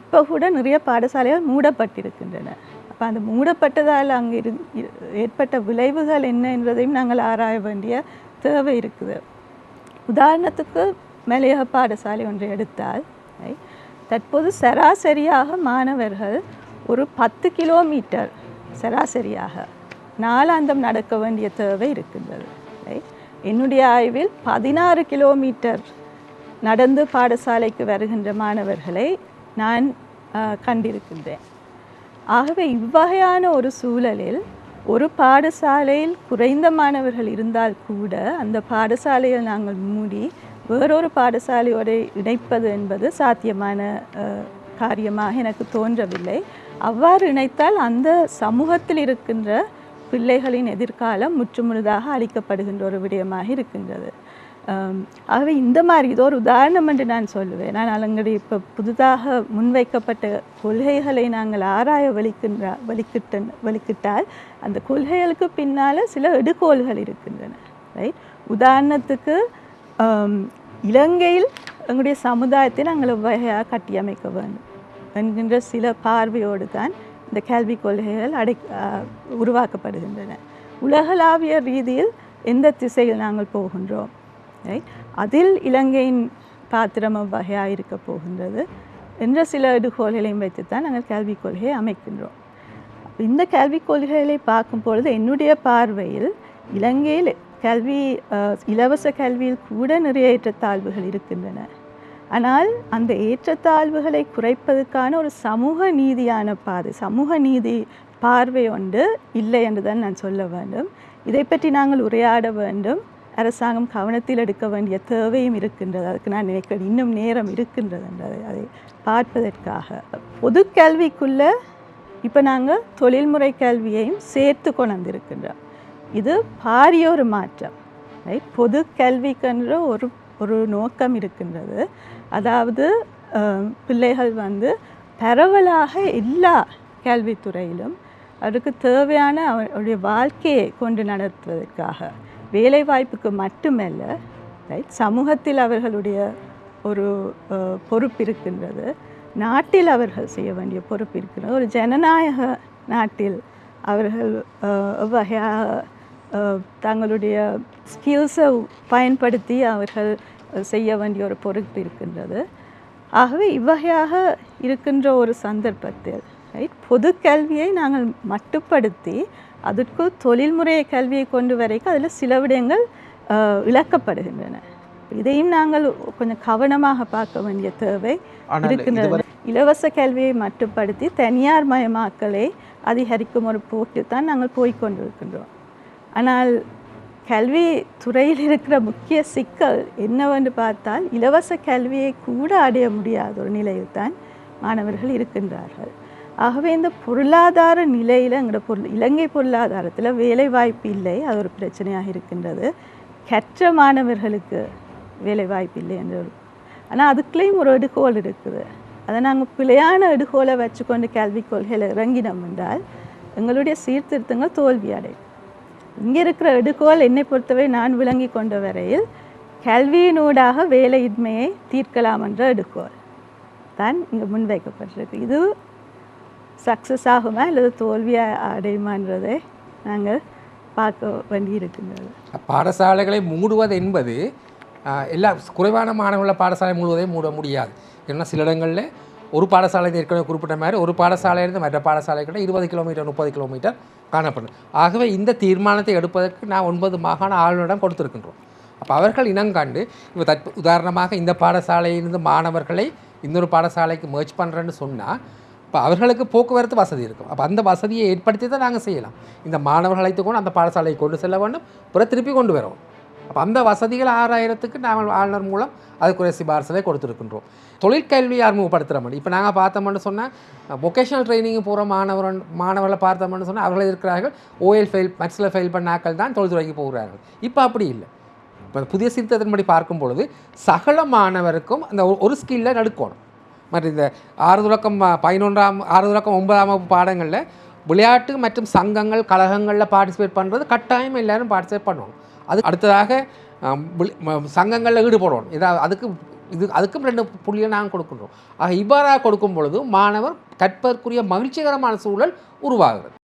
இப்போ கூட நிறைய பாடசாலைகள் மூடப்பட்டிருக்கின்றன. அப்போ அந்த மூடப்பட்டதால் அங்கே இரு ஏற்பட்ட விளைவுகள் என்ன என்பதையும் நாங்கள் ஆராய வேண்டிய தேவை இருக்குது. உதாரணத்துக்கு மலையக பாடசாலை ஒன்றை எடுத்தால் தற்போது சராசரியாக மாணவர்கள் ஒரு பத்து கிலோமீட்டர் சராசரியாக நாளாந்தம் நடக்க வேண்டிய தேவை இருக்கின்றது. என்னுடைய ஆய்வில் பதினாறு கிலோமீட்டர் நடந்து பாடசாலைக்கு வருகின்ற மாணவர்களை நான் கண்டிருக்கின்றேன். ஆகவே இவ்வகையான ஒரு சூழலில் ஒரு பாடசாலையில் குறைந்த மாணவர்கள் இருந்தால் கூட அந்த பாடசாலையை நாங்கள் மூடி வேறொரு பாடசாலையோடு இணைப்பது என்பது சாத்தியமான காரியமாக எனக்கு தோன்றவில்லை. அவ்வாறு இணைத்தால் அந்த சமூகத்தில் இருக்கின்ற பிள்ளைகளின் எதிர்காலம் முற்றுமுழுதாக அளிக்கப்படுகின்ற ஒரு விடயமாக இருக்கின்றது. ஆகவே இந்த மாதிரி இது ஒரு உதாரணம் என்று நான் சொல்லுவேன். நான் அலங்கடி இப்போ புதிதாக முன்வைக்கப்பட்ட கொள்கைகளை நாங்கள் ஆராய வலிக்கின்ற வலிக்கிட்ட வலிக்கிட்டால் அந்த கொள்கைகளுக்கு பின்னால் சில எடுகோள்கள் இருக்கின்றன ரைட் உதாரணத்துக்கு இலங்கையில் எங்களுடைய சமுதாயத்தை நாங்கள் வகையாக கட்டியமைக்க வேண்டும் என்கின்ற சில பார்வையோடு தான் இந்த கல்வி கொள்கைகள் அடை உருவாக்கப்படுகின்றன. உலகளாவிய ரீதியில் எந்த திசையில் நாங்கள் போகின்றோம்? ரைட் அதில் இலங்கையின் பாத்திரம் வகையாக இருக்க போகின்றது என்ற சில எடுகோள்களையும் வைத்துத்தான் நாங்கள் கல்விக் கொள்கையை அமைக்கின்றோம். இந்த கல்விக் கொள்கைகளை பார்க்கும் பொழுது என்னுடைய பார்வையில் இலங்கையில் கல்வி இலவச கல்வியில் கூட நிறைய ஏற்றத்தாழ்வுகள் இருக்கின்றன. ஆனால் அந்த ஏற்றத்தாழ்வுகளை குறைப்பதற்கான ஒரு சமூக நீதியான பாதை சமூக நீதி பார்வை ஒன்று இல்லை என்று தான் நான் சொல்ல வேண்டும். இதை பற்றி நாங்கள் உரையாட வேண்டும். அரசாங்கம் கவனத்தில் எடுக்க வேண்டிய தேவையும் இருக்கின்றது. அதுக்கு நான் நினைக்கிறேன் இன்னும் நேரம் இருக்கின்றது என்றதை அதை பார்ப்பதற்காக. பொது கல்விக்குள்ளே இப்போ நாங்கள் தொழில்முறை கல்வியையும் சேர்த்து கொண்டு வந்திருக்கின்றோம். இது பாரிய ஒரு மாற்றம். ரைட் பொது கல்விக்கென்ற ஒரு ஒரு நோக்கம் இருக்கின்றது. அதாவது பிள்ளைகள் வந்து பரவலாக எல்லா கல்வித்துறையிலும் அதுக்கு தேவையான அவருடைய வாழ்க்கையை கொண்டு நடத்துவதற்காக. வேலைவாய்ப்புக்கு மட்டுமல்ல ரைட் சமூகத்தில் அவர்களுடைய ஒரு பொறுப்பு இருக்கின்றது. நாட்டில் அவர்கள் செய்ய வேண்டிய பொறுப்பு இருக்கிறது ஒரு ஜனநாயக நாட்டில் அவர்கள் வகையாக தங்களுடைய ஸ்கில்ஸை பயன்படுத்தி அவர்கள் செய்ய வேண்டிய ஒரு பொறுப்பு இருக்கின்றது. ஆகவே இவ்வகையாக இருக்கின்ற ஒரு சந்தர்ப்பத்தில் ரைட் பொது கல்வியை நாங்கள் மட்டுப்படுத்தி அதற்குள் தொழில்முறை கல்வியை கொண்டு வரைக்கும் அதில் சில விடயங்கள் இழக்கப்படுகின்றன இதையும் நாங்கள் கொஞ்சம் கவனமாக பார்க்க வேண்டிய தேவை. இருக்கின்றது இலவச கல்வியை மட்டுப்படுத்தி தனியார் மயமாக்கலை அதிகரிக்கும் ஒரு போக்கில் தான் நாங்கள் போய்க்கொண்டிருக்கின்றோம் ஆனால் கல்வி துறையில் இருக்கிற முக்கிய சிக்கல் என்னவென்று பார்த்தால் இலவச கல்வியை கூட அடைய முடியாத ஒரு நிலையில் தான் மாணவர்கள் இருக்கின்றார்கள். ஆகவே இந்த பொருளாதார நிலையில் எங்களோட பொருள் இலங்கை பொருளாதாரத்தில் வேலைவாய்ப்பு இல்லை அது ஒரு பிரச்சனையாக இருக்கின்றது. கற்ற மாணவர்களுக்கு வேலைவாய்ப்பு இல்லை என்ற ஒரு ஆனால் அதுக்குள்ளேயும் ஒரு எடுகோல் இருக்குது. அதை நாங்கள் பிழையான எடுகோலை வச்சுக்கொண்டு கல்விக் கொள்கையில் இறங்கினோம் என்றால் எங்களுடைய சீர்திருத்தங்கள் தோல்வி அடையும். இங்கே இருக்கிற எடுகோல் என்னை பொறுத்தவரை நான் விளங்கி கொண்ட வரையில் கல்வியினூடாக வேலையின்மையை தீர்க்கலாம் என்ற எடுகோல் தான் இங்கே முன்வைக்கப்பட்டிருக்கு. இது சக்ஸஸ் ஆகுமா அல்லது தோல்வியாக அடையுமான்றதை நாங்கள் பார்க்க வேண்டியிருக்கின்றது பாடசாலைகளை மூடுவது என்பது எல்லா குறைவான மாணவர்கள பாடசாலை மூடுவதை மூட முடியாது. ஏன்னா சில இடங்களில் ஒரு பாடசாலை ஏற்கனவே குறிப்பிட்ட மாதிரி ஒரு பாடசாலையிலிருந்து மற்ற பாடசாலை கூட இருபது கிலோமீட்டர் முப்பது கிலோமீட்டர் காணப்படும். ஆகவே இந்த தீர்மானத்தை எடுப்பதற்கு நான் ஒன்பது மாகாண ஆளுநரிடம் கொடுத்துருக்கின்றோம். அப்போ அவர்கள் இனங்காண்டு இப்போ தற்ப உதாரணமாக இந்த பாடசாலையிலிருந்து மாணவர்களை இன்னொரு பாடசாலைக்கு முயற்சி பண்ணுறேன்னு சொன்னால் இப்போ அவர்களுக்கு போக்குவரத்து வசதி இருக்கும். அப்போ அந்த வசதியை ஏற்படுத்தி தான் நாங்கள் செய்யலாம். இந்த மாணவர்களை அழைத்து கொண்டு அந்த பாடசாலையை கொண்டு செல்ல வேண்டும். பிறகு திருப்பி கொண்டு வரோம். அப்போ அந்த வசதிகள் ஆறாயிரத்துக்கு நாங்கள் ஆளுநர் மூலம் அதுக்குரிய சிபாரிசலை கொடுத்துருக்கின்றோம். தொழிற்கல்வியை மாதிரி இப்போ நாங்கள் பார்த்தோம்னு சொன்னால் வொக்கேஷனல் ட்ரைனிங் போகிற மாணவர் மாணவர்களை பார்த்தோம்னு சொன்னால் அவர்கள் இருக்கிறார்கள். ஓஎல் ஃபெயில் மெட்ஸில் ஃபெயில் பண்ணாக்கள் தான் தொழில்துறைக்கு போகிறார்கள். இப்போ அப்படி இல்லை. இப்போ புதிய சீர்திருத்தத்தின்படி பார்க்கும் பொழுது சகல மாணவருக்கும் அந்த ஒரு- ஒரு ஸ்கில்லை நடுக்கணும். மற்ற இந்த ஆறு தொடக்கம் பதினொன்றாம் ஆறு தொடக்கம் ஒன்பதாம் வகுப்பு பாடங்களில் விளையாட்டு மற்றும் சங்கங்கள் கழகங்களில் பார்ட்டிசிபேட் பண்ணுறது கட்டாயம் எல்லாரும் பார்ட்டிசிபேட் பண்ணுவோம். அது அடுத்ததாக சங்கங்களில் ஈடுபடணும் இதாக அதுக்கு இது அதுக்கும் ரெண்டு புள்ளியை நாங்கள் கொடுக்கின்றோம். ஆக இவ்வாறாக கொடுக்கும் பொழுது மாணவர் கற்பதற்குரிய மகிழ்ச்சிகரமான சூழல் உருவாகிறது.